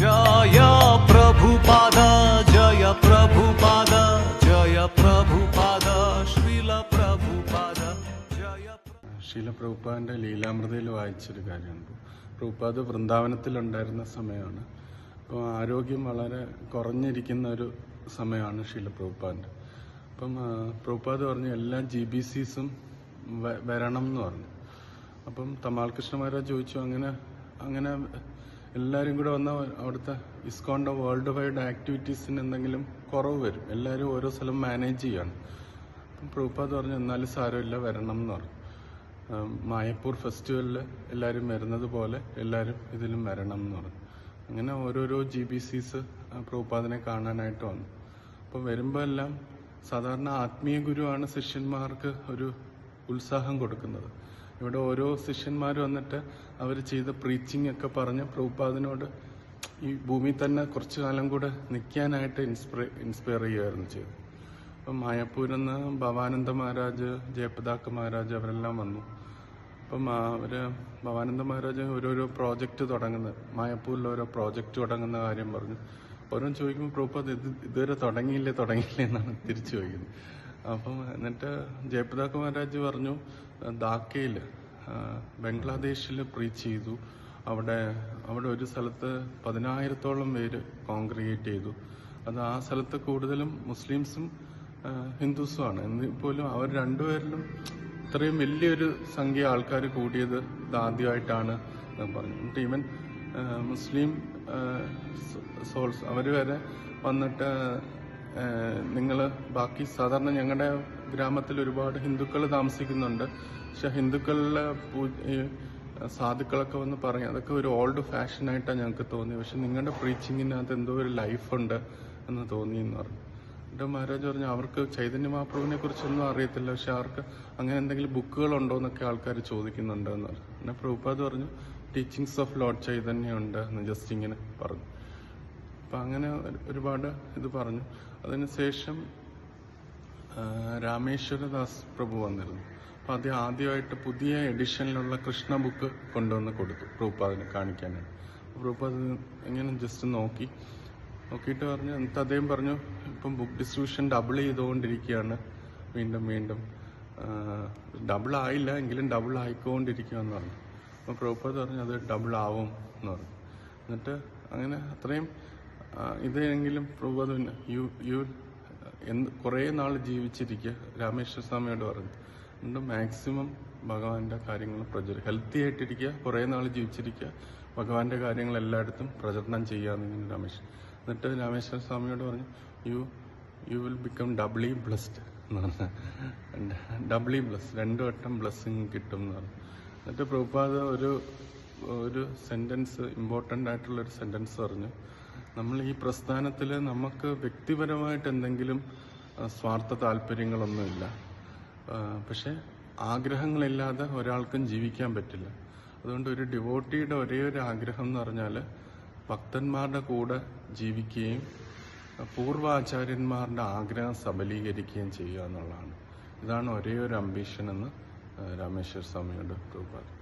ജയ പ്രഭുപാദ ജയ പ്രഭുപാദ ജയ പ്രഭുപാദ പ്രഭുപാദ ജയ ശീല പ്രഭുപാദിന്റെ ലീലാമൃതയിൽ വായിച്ചൊരു കാര്യമുണ്ട് പ്രഭുപാദ് വൃന്ദാവനത്തിലുണ്ടായിരുന്ന സമയമാണ്. അപ്പോൾ ആരോഗ്യം വളരെ കുറഞ്ഞിരിക്കുന്ന ഒരു സമയമാണ് ശീല പ്രഭുപാദിന്റെ അപ്പം പ്രഭുപാദ് പറഞ്ഞു എല്ലാ ജി ബി സീസും വരണം എന്ന് പറഞ്ഞു. അപ്പം തമാൽ കൃഷ്ണ ചോദിച്ചു അങ്ങനെ അങ്ങനെ എല്ലാവരും കൂടെ വന്ന അവിടുത്തെ ഇസ്കോണിന്റെ വേൾഡ് വൈഡ് ആക്ടിവിറ്റീസിന് എന്തെങ്കിലും കുറവ് വരും. എല്ലാവരും ഓരോ സ്ഥലം മാനേജ് ചെയ്യാണ്. അപ്പം പ്രൂപ്പാത് പറഞ്ഞു എന്നാലും സാരമില്ല വരണം എന്ന് പറഞ്ഞു. മായപ്പൂർ ഫെസ്റ്റിവലിൽ എല്ലാവരും വരുന്നത് പോലെ എല്ലാവരും ഇതിലും വരണം എന്ന് പറഞ്ഞു. അങ്ങനെ ഓരോരോ ജി ബി സിസ് പ്രൂപ്പാദിനെ കാണാനായിട്ട് വന്നു. അപ്പോൾ വരുമ്പോൾ എല്ലാം സാധാരണ ആത്മീയ ഗുരുവാണ് ശിഷ്യന്മാർക്ക് ഒരു ഉത്സാഹം കൊടുക്കുന്നത്. ഇവിടെ ഓരോ ശിഷ്യന്മാർ വന്നിട്ട് അവർ ചെയ്ത പ്രീച്ചിങ് ഒക്കെ പറഞ്ഞ് പ്രഭുപാദിനോട് ഈ ഭൂമിയിൽ തന്നെ കുറച്ചു കാലം കൂടെ നിൽക്കാനായിട്ട് ഇൻസ്പയർ ഇൻസ്പയർ ചെയ്യുമായിരുന്നു ചെയ്തത്. അപ്പം മായപ്പൂരിൽ നിന്ന് ഭവാനന്ദ മഹാരാജ് ജയപ്രതാക്ക മഹാരാജ് അവരെല്ലാം വന്നു. അപ്പം അവർ ഭവാനന്ദ മഹാരാജ് ഓരോരോ പ്രോജക്റ്റ് തുടങ്ങുന്നത് മായപ്പൂരിൽ ഓരോ പ്രോജക്റ്റ് തുടങ്ങുന്ന കാര്യം പറഞ്ഞു. ഓരോ ചോദിക്കുമ്പോൾ പ്രഭുപാദ് ഇത് ഇതുവരെ തുടങ്ങിയില്ലേ തുടങ്ങിയില്ലേ എന്നാണ് തിരിച്ചു ചോദിക്കുന്നത്. അപ്പം എന്നിട്ട് ജയപ്രദ കുമാരാജ് പറഞ്ഞു ധാക്കയിൽ ബംഗ്ലാദേശിൽ പ്രീച്ച് ചെയ്തു. അവിടെ അവിടെ ഒരു സ്ഥലത്ത് പതിനായിരത്തോളം പേര് കോൺഗ്രിഗേറ്റ് ചെയ്തു. അത് ആ സ്ഥലത്ത് കൂടുതലും മുസ്ലിംസും ഹിന്ദുസുമാണ്. എന്നിൽ പോലും അവർ രണ്ടുപേരിലും ഇത്രയും വലിയൊരു സംഖ്യ ആൾക്കാർ കൂടിയത് ഇതാദ്യമായിട്ടാണ് എന്ന് പറഞ്ഞു എന്നിട്ട് ഈവൻ മുസ്ലിം സോൾസ് അവർ വരെ വന്നിട്ട് നിങ്ങൾ ബാക്കി സാധാരണ ഞങ്ങളുടെ ഗ്രാമത്തിൽ ഒരുപാട് ഹിന്ദുക്കൾ താമസിക്കുന്നുണ്ട്. പക്ഷെ ഹിന്ദുക്കളിലെ സാധുക്കളൊക്കെ വന്ന് പറയും അതൊക്കെ ഒരു ഓൾഡ് ഫാഷനായിട്ടാണ് ഞങ്ങൾക്ക് തോന്നി. പക്ഷെ നിങ്ങളുടെ പ്രീച്ചിങ്ങിനകത്ത് എന്തോ ഒരു ലൈഫുണ്ട് എന്ന് തോന്നി എന്ന് പറഞ്ഞു. എന്നിട്ട് മഹാരാജ് പറഞ്ഞു അവർക്ക് ചൈതന്യ മഹാപ്രഭുവിനെ കുറിച്ചൊന്നും അറിയത്തില്ല. പക്ഷെ അവർക്ക് അങ്ങനെ എന്തെങ്കിലും ബുക്കുകൾ ഉണ്ടോ എന്നൊക്കെ ആൾക്കാർ ചോദിക്കുന്നുണ്ട് എന്ന് പറഞ്ഞു. പിന്നെ പ്രഭുപാദ് പറഞ്ഞു ടീച്ചിങ്സ് ഓഫ് ലോഡ് ചൈതന്യ ഉണ്ട് എന്ന് ജസ്റ്റ് ഇങ്ങനെ പറഞ്ഞു. അപ്പം അങ്ങനെ ഒരുപാട് ഇത് പറഞ്ഞു. അതിനുശേഷം ശേഷം രാമേശ്വരദാസ് പ്രഭു വന്നിരുന്നു. അപ്പം അത് ആദ്യമായിട്ട് പുതിയ എഡിഷനിലുള്ള കൃഷ്ണ ബുക്ക് കൊണ്ടുവന്ന് കൊടുത്തു പ്രൂപ്പാദിന് കാണിക്കാനായിട്ട്. പ്രഭുപാദ് ഇങ്ങനെ ജസ്റ്റ് നോക്കി. നോക്കിയിട്ട് പറഞ്ഞു എന്നിട്ട് അദ്ദേഹം പറഞ്ഞു ഇപ്പം ബുക്ക് ഡിസ്ട്രിബ്യൂഷൻ ഡബിൾ ചെയ്തുകൊണ്ടിരിക്കുകയാണ് വീണ്ടും വീണ്ടും. ഡബിൾ ആയില്ല എങ്കിലും ഡബിൾ ആയിക്കൊണ്ടിരിക്കുകയെന്ന് പറഞ്ഞു. അപ്പോൾ പ്രഭുപാദ് പറഞ്ഞു അത് ഡബിൾ ആവും എന്ന് പറഞ്ഞു. എന്നിട്ട് അങ്ങനെ അത്രയും ഇതെങ്കിലും പ്രഭുപാദ് യു യു എന്ത് കുറേ നാൾ ജീവിച്ചിരിക്കുക രാമേശ്വര സ്വാമിയോട് പറഞ്ഞു. അതുകൊണ്ട് മാക്സിമം ഭഗവാന്റെ കാര്യങ്ങൾ പ്രചരി ഹെൽത്തി ആയിട്ടിരിക്കുക കുറേ നാൾ ജീവിച്ചിരിക്കുക ഭഗവാന്റെ കാര്യങ്ങൾ എല്ലായിടത്തും പ്രചരണം ചെയ്യാന്ന് രാമേശ്വരൻ എന്നിട്ട് രാമേശ്വര സ്വാമിയോട് പറഞ്ഞു you you will become doubly blessed എന്ന് പറഞ്ഞു. ഡബ്ലി ബ്ലസ് രണ്ടു വട്ടം ബ്ലസ്സിങ് കിട്ടും എന്ന് പറഞ്ഞു. എന്നിട്ട് പ്രഭുപാദ ഒരു ഒരു സെന്റൻസ് ഇമ്പോർട്ടന്റ് ആയിട്ടുള്ളൊരു സെന്റൻസ് പറഞ്ഞു. നമ്മൾ ഈ പ്രസ്ഥാനത്തിൽ നമുക്ക് വ്യക്തിപരമായിട്ട് എന്തെങ്കിലും സ്വാർത്ഥ താല്പര്യങ്ങളൊന്നുമില്ല. പക്ഷെ ആഗ്രഹങ്ങളില്ലാതെ ഒരാൾക്കും ജീവിക്കാൻ പറ്റില്ല. അതുകൊണ്ട് ഒരു ഡിവോട്ടിയുടെ ഒരേ ഒരു ആഗ്രഹം എന്ന് പറഞ്ഞാൽ ഭക്തന്മാരുടെ കൂടെ ജീവിക്കുകയും പൂർവാചാര്യന്മാരുടെ ആഗ്രഹം സബലീകരിക്കുകയും ചെയ്യുക എന്നുള്ളതാണ്. ഇതാണ് ഒരേ ഒരു അംബീഷൻ എന്ന് രാമേശ്വര സ്വാമിയുടെ പ്രഭുപാദ്